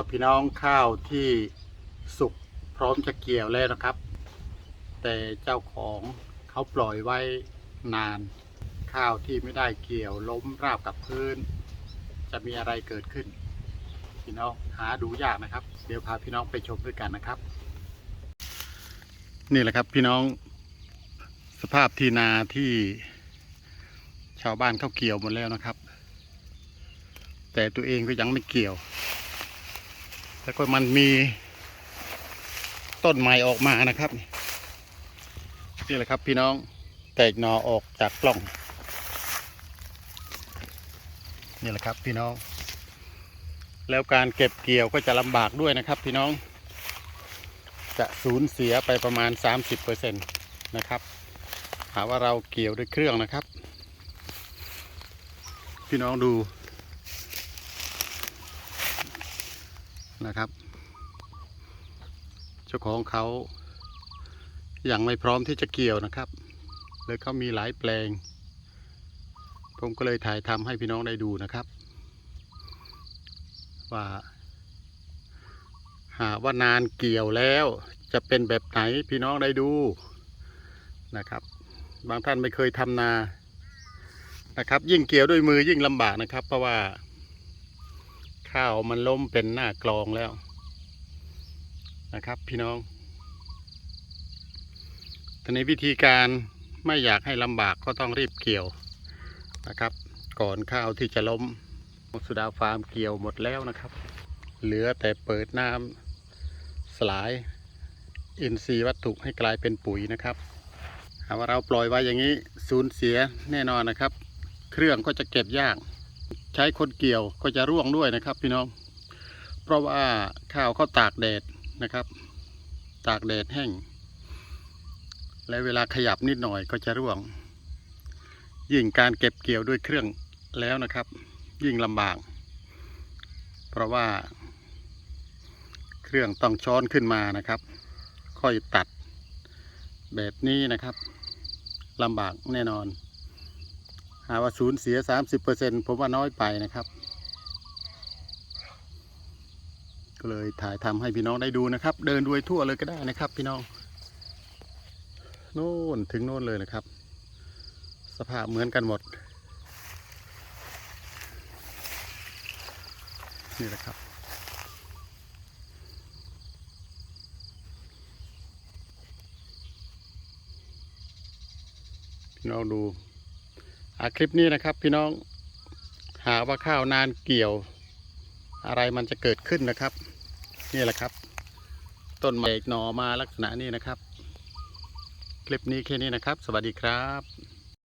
ครับพี่น้องข้าวที่สุกพร้อมจะเกี่ยวแล้วนะครับ แต่เจ้าของเขาปล่อยไว้นาน ข้าวที่ไม่ได้เกี่ยวล้มราบกับพื้น จะมีอะไรเกิดขึ้น พี่น้องหาดูยากนะครับ เดี๋ยวพาพี่น้องไปชมด้วยกันนะครับ นี่แหละครับพี่น้องสภาพที่นาที่ชาวบ้านเขาเกี่ยวหมดแล้วนะครับ แต่ตัวเองก็ยังไม่เกี่ยว แล้วก็มันมีต้นไม้ออกมานะครับ นี่แหละครับพี่น้องแตกหนอออกจากปล่อง นี่แหละครับพี่น้อง แล้วการเก็บเกี่ยวก็จะลำบากด้วยนะครับพี่น้อง จะสูญเสียไปประมาณ 30%นะครับ หาว่าเราเกี่ยวด้วยเครื่องนะครับ พี่น้องดู นะครับ เจ้าของเขายังไม่พร้อมที่จะเกี่ยวนะครับเลยเขามีหลายแปลง ผมก็เลยถ่ายทำให้พี่น้องได้ดูนะครับ ว่า หากว่านานเกี่ยวแล้วจะเป็นแบบไหนพี่น้องได้ดูนะครับ บางท่านไม่เคยทำนานะครับ ยิ่งเกี่ยวด้วยมือยิ่งลำบากนะครับ เพราะว่า ข้าวมันล้มเป็นหน้ากลองแล้วนะครับ พี่น้องทีนี้วิธีการไม่อยากให้ลำบากก็ต้องรีบเกี่ยวนะครับ ก่อนข้าวที่จะล้มสุดาฟาร์มเกี่ยวหมดแล้วนะครับ เหลือแต่เปิดน้ำสลายอินทรีย์วัตถุให้กลายเป็นปุ๋ยนะครับหากว่าเราปล่อยไว้อย่างนี้สูญเสียแน่นอนนะครับ เครื่องก็จะเก็บยาก ช้คนเกี่ยวก็จะร่วงด้วยนะครับ พี่น้อง เพราะว่าข้าวเขาตากแดดนะครับ ตากแดดแห้ง และเวลาขยับนิดหน่อยก็จะร่วง ยิ่งการเก็บเกี่ยวด้วยเครื่องแล้วนะครับ ยิ่งลำบาก เพราะว่า เครื่องต้องช้อนขึ้นมานะครับ ค่อยตัดแบบนี้นะครับลำบากแน่นอน หาว่าศูนย์เสีย 30%ผมว่าน้อยไปนะครับ ก็เลยถ่ายทำให้พี่น้องได้ดูนะครับ เดินด้วยทั่วเลยก็ได้นะครับ พี่น้องโน่นถึงโน่นเลยนะครับ สภาพเหมือนกันหมด นี่แหละครับ พี่น้องดู คลิปนี้นะครับพี่น้องหากว่าข้าวนานเกี่ยว อะไรมันจะเกิดขึ้นนะครับ นี่แหละครับ ต้นไม้หนอมาลักษณะนี้นะครับ คลิปนี้แค่นี้นะครับ สวัสดีครับ